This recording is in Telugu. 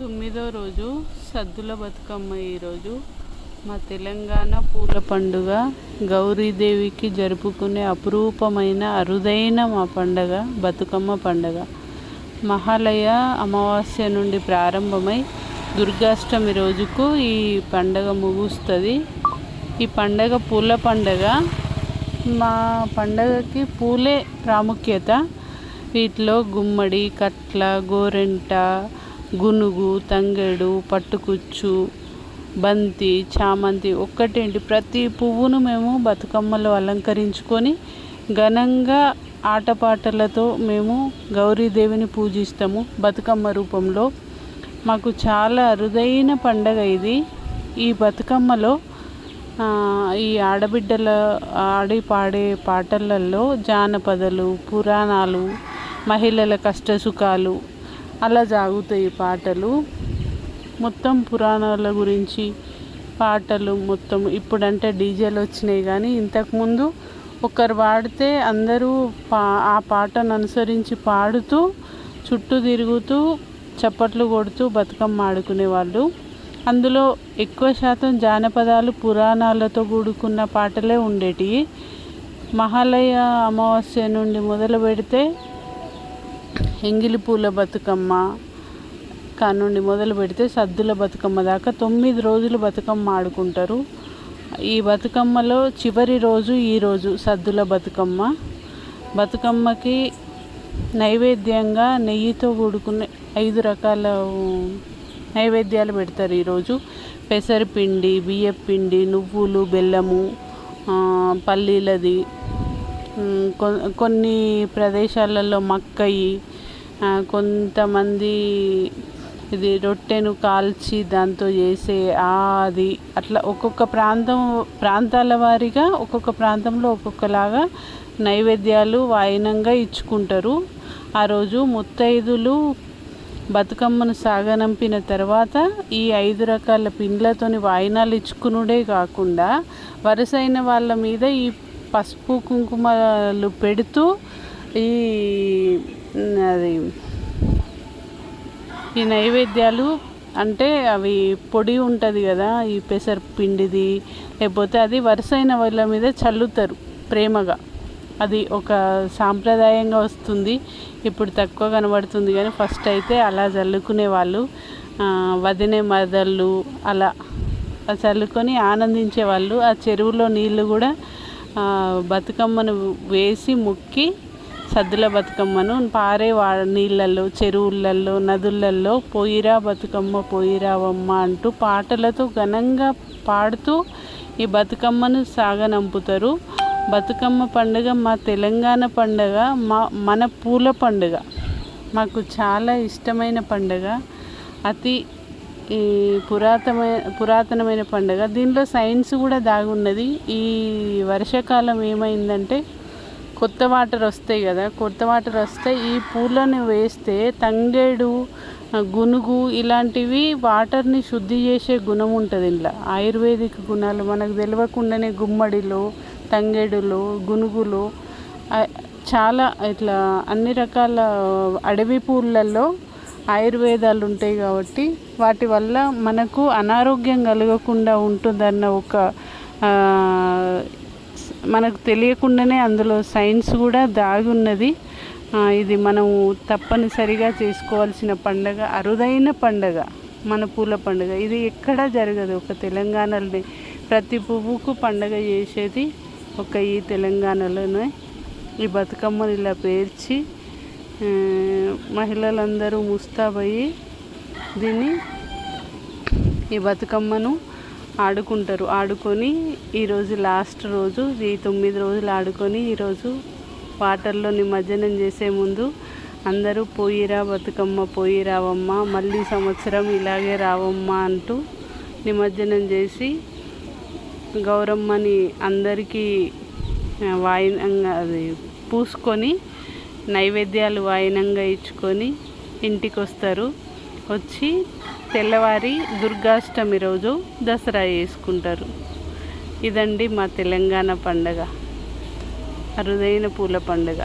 తొమ్మిదో రోజు సద్దుల బతుకమ్మ ఈరోజు. మా తెలంగాణ పూల పండుగ గౌరీదేవికి జరుపుకునే అపురూపమైన అరుదైన మా పండగ బతుకమ్మ పండగ. మహాలయ అమావాస్య నుండి ప్రారంభమై దుర్గాష్టమి రోజుకు ఈ పండగ ముగుస్తుంది. ఈ పండగ పూల పండగ మా పండగకి పూలే ప్రాముఖ్యత. వీటిలో గుమ్మడి కట్ల గోరెంట గునుగు తంగెడు పట్టుకుచ్చు బంతి చామంతి ఒక్కటేంటి? ప్రతి పువ్వును మేము బతుకమ్మలో అలంకరించుకొని ఘనంగా ఆటపాటలతో మేము గౌరీదేవిని పూజిస్తాము బతుకమ్మ రూపంలో. మాకు చాలా అరుదైన పండగ ఇది. ఈ బతుకమ్మలో ఈ ఆడబిడ్డల ఆడి పాడే పాటలలో జానపదలు పురాణాలు మహిళల కష్టసుఖాలు అలా సాగుతాయి పాటలు. మొత్తం పురాణాల గురించి పాటలు మొత్తం ఇప్పుడంటే డీజేలు వచ్చినాయి కానీ ఇంతకుముందు ఒకరు పాడితే అందరూ పా ఆ పాటను అనుసరించి పాడుతూ చుట్టూ తిరుగుతూ చప్పట్లు కొడుతూ బతుకమ్మ ఆడుకునేవాళ్ళు. అందులో ఎక్కువ శాతం జానపదాలు పురాణాలతో కూడుకున్న పాటలే ఉండేటివి. మహాలయ అమావాస్య నుండి మొదలు పెడితే ఎంగిలి పూల బతుకమ్మ కానుండి మొదలు పెడితే సద్దుల బతుకమ్మ దాకా తొమ్మిది రోజులు బతుకమ్మ ఆడుకుంటారు. ఈ బతుకమ్మలో చివరి రోజు ఈరోజు సద్దుల బతుకమ్మ. బతుకమ్మకి నైవేద్యంగా నెయ్యితో కూడుకునే ఐదు రకాల నైవేద్యాలు పెడతారు ఈరోజు పెసరపిండి బియ్యపిండి నువ్వులు బెల్లము పల్లీలది కొన్ని ప్రదేశాలలో మక్కయి కొంతమంది ఇది రొట్టెను కాల్చి దాంతో చేసే అది. అట్లా ఒక్కొక్క ప్రాంతం ప్రాంతాల వారీగా ఒక్కొక్క ప్రాంతంలో ఒక్కొక్కలాగా నైవేద్యాలు వాయినంగా ఇచ్చుకుంటారు. ఆ రోజు ముత్తైదులు బతుకమ్మను సాగనంపిన తర్వాత ఈ ఐదు రకాల పిండ్లతోని వాయినాలు ఇచ్చుకునుడే కాకుండా వరుసైన వాళ్ళ మీద ఈ పసుపు కుంకుమలు పెడుతూ ఈ అది ఈ నైవేద్యాలు అంటే అవి పొడి ఉంటుంది కదా ఈ పెసరపిండిది లేకపోతే అది వరుసైన వాళ్ళ మీద చల్లుతారు ప్రేమగా. అది ఒక సాంప్రదాయంగా వస్తుంది ఇప్పుడు తక్కువ కనబడుతుంది కానీ ఫస్ట్ అయితే అలా చల్లుకునే వాళ్ళు వదినే మదళ్ళు అలా చల్లుకొని ఆనందించే వాళ్ళు ఆ చెరువులో నీళ్ళు కూడా బతుకమ్మను వేసి ముక్కి సద్దుల బతుకమ్మను పారే వా నీళ్ళల్లో చెరువులల్లో నదులల్లో పోయిరా బతుకమ్మ పోయిరావమ్మ అంటూ పాటలతో ఘనంగా పాడుతూ ఈ బతుకమ్మను సాగనంపుతారు. బతుకమ్మ పండుగ మా తెలంగాణ పండుగ మా మన పూల పండుగ. మాకు చాలా ఇష్టమైన పండుగ. అతి ఈ పురాతనమైన పురాతనమైన పండుగ. దీనిలో సైన్స్ కూడా దాగున్నది. ఈ వర్షాకాలం ఏమైందంటే కొత్త వాటర్ వస్తాయి కదా కొత్త వాటర్ వస్తే ఈ పూలను వేస్తే తంగేడు గునుగు ఇలాంటివి వాటర్ని శుద్ధి చేసే గుణం ఉంటుంది ఇంట్లో ఆయుర్వేదిక్ గుణాలు మనకు తెలియకుండానే గుమ్మడిలో తంగేడులో గునుగులు చాలా ఇట్లా అన్ని రకాల అడవి పూలల్లో ఆయుర్వేదాలు ఉంటాయి కాబట్టి వాటి వల్ల మనకు అనారోగ్యం కలగకుండా ఉంటుందన్న ఒక మనకు తెలియకుండానే అందులో సైన్స్ కూడా దాగి ఉన్నది. ఇది మనం తప్పనిసరిగా చేసుకోవాల్సిన పండగ అరుదైన పండగ మన పూల పండుగ. ఇది ఎక్కడా జరగదు. ఒక తెలంగాణలోనే ప్రతి పువ్వుకు పండగ చేసేది ఒక ఈ తెలంగాణలోనే. ఈ బతుకమ్మని ఇలా పేర్చి మహిళలందరూ ముస్తాబయ్యి దీన్ని ఈ బతుకమ్మను ఆడుకుంటారు. ఆడుకొని ఈరోజు లాస్ట్ రోజు ఈ తొమ్మిది రోజులు ఆడుకొని ఈరోజు వాటర్లో నిమజ్జనం చేసే ముందు అందరూ పోయిరా బతుకమ్మ పోయి రావమ్మ మళ్ళీ సంవత్సరం ఇలాగే రావమ్మ అంటూ నిమజ్జనం చేసి గౌరమ్మని అందరికీ వాయినంగా అది పూసుకొని నైవేద్యాలు వాయినంగా ఇచ్చుకొని ఇంటికి వస్తారు వచ్చి తెల్లవారి దుర్గాష్టమి రోజు దసరా చేసుకుంటారు ఇదండి మా తెలంగాణ పండగ. అరుదైన పూల పండుగ.